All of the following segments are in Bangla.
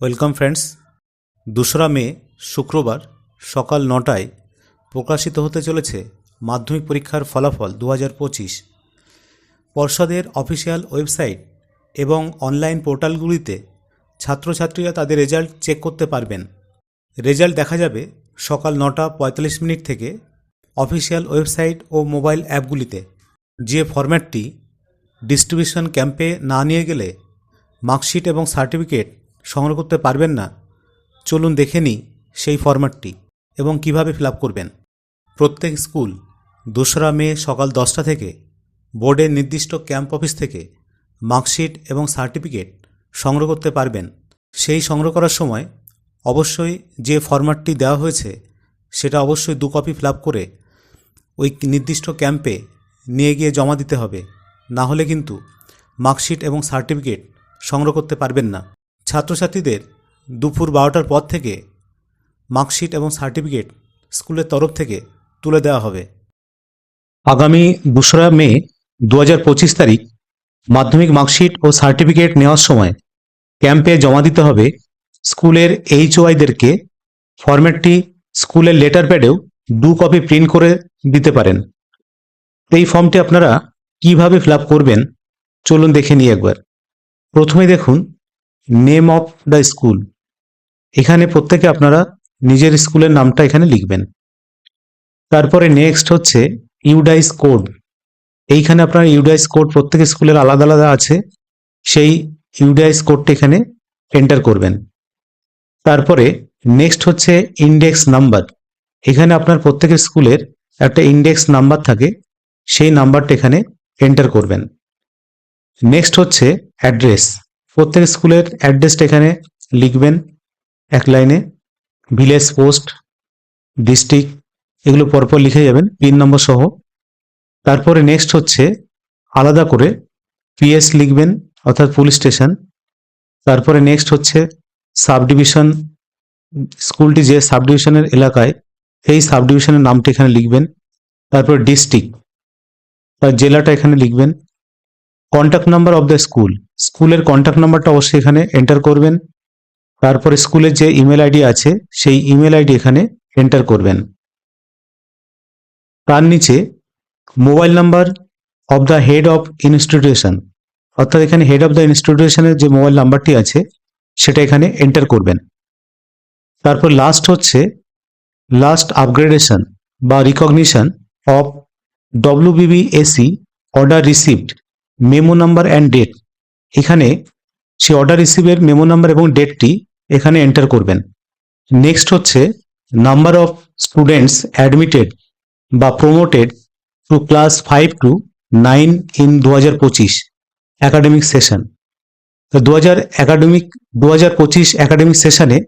Welcome friends. দোসরা মে, শুক্রবার, সকাল নটায় প্রকাশিত হতে চলেছে মাধ্যমিক পরীক্ষার ফলাফল দু হাজার পঁচিশ। পর্ষদের অফিসিয়াল ওয়েবসাইট এবং অনলাইন পোর্টালগুলিতে ছাত্রছাত্রীরা তাদের রেজাল্ট চেক করতে পারবেন। রেজাল্ট দেখা যাবে সকাল নটা পঁয়তাল্লিশ মিনিট থেকে অফিসিয়াল ওয়েবসাইট ও মোবাইল অ্যাপগুলিতে। যে ফরম্যাটটি ডিস্ট্রিবিউশন ক্যাম্পে না নিয়ে গেলে মার্কশিট এবং সার্টিফিকেট সংগ্রহ করতে পারবেন না। চলুন দেখে নিই সেই ফরম্যাটটি এবং কীভাবে ফিল করবেন। প্রত্যেক স্কুল দোসরা মে সকাল দশটা থেকে বোর্ডের নির্দিষ্ট ক্যাম্প অফিস থেকে মার্কশিট এবং সার্টিফিকেট সংগ্রহ করতে পারবেন। সেই সংগ্রহ করার সময় অবশ্যই যে ফরম্যাটটি দেওয়া হয়েছে সেটা অবশ্যই দু কপি ফিল করে ওই নির্দিষ্ট ক্যাম্পে নিয়ে গিয়ে জমা দিতে হবে। না হলে কিন্তু মার্কশিট এবং সার্টিফিকেট সংগ্রহ করতে পারবেন না। ছাত্রছাত্রীদের দুপুর বারোটার পর থেকে মার্কশিট এবং সার্টিফিকেট স্কুলের তরফ থেকে তুলে দেওয়া হবে। আগামী দোসরা মে দু হাজার পঁচিশ তারিখ মাধ্যমিক মার্কশিট ও সার্টিফিকেট নেওয়ার সময় ক্যাম্পে জমা দিতে হবে স্কুলের এইচওআইদেরকে ফরম্যাটটি স্কুলের লেটার প্যাডেও দু কপি প্রিন্ট করে দিতে পারেন। এই ফর্মটি আপনারা কীভাবে ফিল করবেন চলুন দেখে নিই একবার। প্রথমে দেখুন নেম অফ দ্য স্কুল এখানে প্রত্যেকে আপনারা নিজের স্কুলের নামটা এখানে লিখবেন। তারপরে নেক্সট হচ্ছে ইউডাইস কোড এইখানে আপনার ইউডাইস কোড প্রত্যেক স্কুলের আলাদা আলাদা আছে। সেই ইউডাইস কোডটা এখানে এন্টার করবেন। তারপরে নেক্সট হচ্ছে ইন্ডেক্স নাম্বার এখানে আপনার প্রত্যেকের স্কুলের একটা ইন্ডেক্স নাম্বার থাকে। সেই নাম্বারটা এখানে এন্টার করবেন। নেক্সট হচ্ছে অ্যাড্রেস প্রত্যেক স্কুলের অ্যাড্রেসটা এখানে লিখবেন এক লাইনে ভিলেজ পোস্ট ডিস্ট্রিক্ট এগুলো পরপর লিখে যাবেন পিন নম্বর সহ। তারপরে নেক্সট হচ্ছে আলাদা করে পিএস লিখবেন, অর্থাৎ পুলিশ স্টেশন তারপরে নেক্সট হচ্ছে সাব ডিভিশন স্কুলটি যে সাব ডিভিশনের এলাকায় এই সাব ডিভিশনের নামটা এখানে লিখবেন। তারপরে ডিস্ট্রিক্ট তার জেলাটা এখানে লিখবেন। Contact number of the school স্কুলের কন্ট্যাক্ট নাম্বারটা অবশ্যই এখানে এন্টার করবেন। তারপরে স্কুলের যে ইমেল আইডি আছে, সেই ইমেল আইডি এখানে এন্টার করবেন। তার নিচে mobile number of the head of institution অর্থাৎ এখানে হেড অফ দ্য ইনস্টিটিউশনের যে মোবাইল নাম্বারটি আছে, সেটা এখানে এন্টার করবেন। তারপর লাস্ট হচ্ছে লাস্ট আপগ্রেডেশন বা recognition of WBBSE order received memo number and date এখানে সে অর্ডার রিসিভের মেমো নাম্বার এবং ডেটটি এখানে এন্টার করবেন। নেক্সট হচ্ছে নাম্বার অফ স্টুডেন্টস অ্যাডমিটেড বা promoted to class five to nine in দু হাজার পঁচিশ অ্যাকাডেমিক সেশন তো দু হাজার একাডেমিক দু হাজার পঁচিশ অ্যাকাডেমিক সেশনে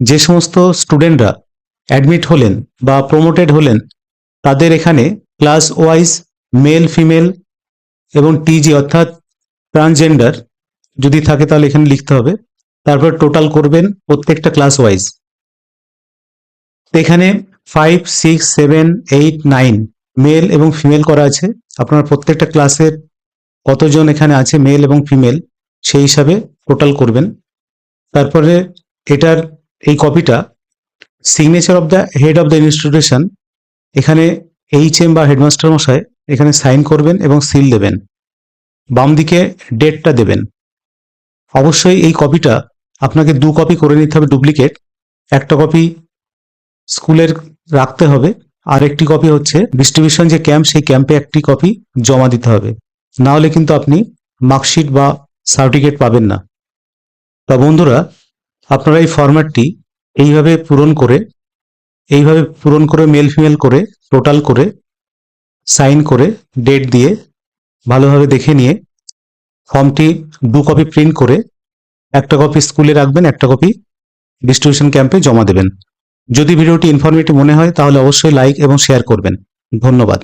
যে সমস্ত স্টুডেন্টরা অ্যাডমিট হলেন বা প্রমোটেড হলেন, তাদের এখানে ক্লাস ওয়াইজ মেল ফিমেল এবং টিজি অর্থাৎ ট্রান্সজেন্ডার যদি থাকে তাহলে এখানে লিখতে হবে। তারপর টোটাল করবেন প্রত্যেকটা ক্লাস ওয়াইজ এখানে five six seven eight nine male এবং ফিমেল করা আছে। আপনার প্রত্যেকটা ক্লাসের কতজন এখানে আছে মেল এবং ফিমেল সেই হিসাবে টোটাল করবেন। তারপরে এটার এই কপিটা signature of the head of the institution এখানে এইচ এম বা হেডমাস্টার মশাই এখানে সাইন করবেন এবং সিল দেবেন। বাম দিকে ডেটটা দেবেন। অবশ্যই এই কপিটা আপনাকে দু কপি করে নিতে হবে ডুপ্লিকেট। একটা কপি স্কুলের রাখতে হবে আর একটি কপি হচ্ছে ডিস্ট্রিবিউশন যে ক্যাম্প, সেই ক্যাম্পে একটি কপি জমা দিতে হবে। না হলে কিন্তু আপনি মার্কশিট বা সার্টিফিকেট পাবেন না। তা বন্ধুরা, আপনারা এই ফরম্যাটটি এইভাবে পূরণ করে, এইভাবে পূরণ করে, মেল ফিমেল করে, টোটাল করে সাইন করে ডেট দিয়ে ভালোভাবে দেখে নিয়ে ফর্মটি দু কপি প্রিন্ট করে একটা কপি স্কুলে রাখবেন, একটা কপি ডিস্ট্রিবিউশন ক্যাম্পে জমা দেবেন। যদি ভিডিওটি ইনফরমেটিভ মনে হয়, তাহলে অবশ্যই লাইক এবং শেয়ার করবেন। ধন্যবাদ।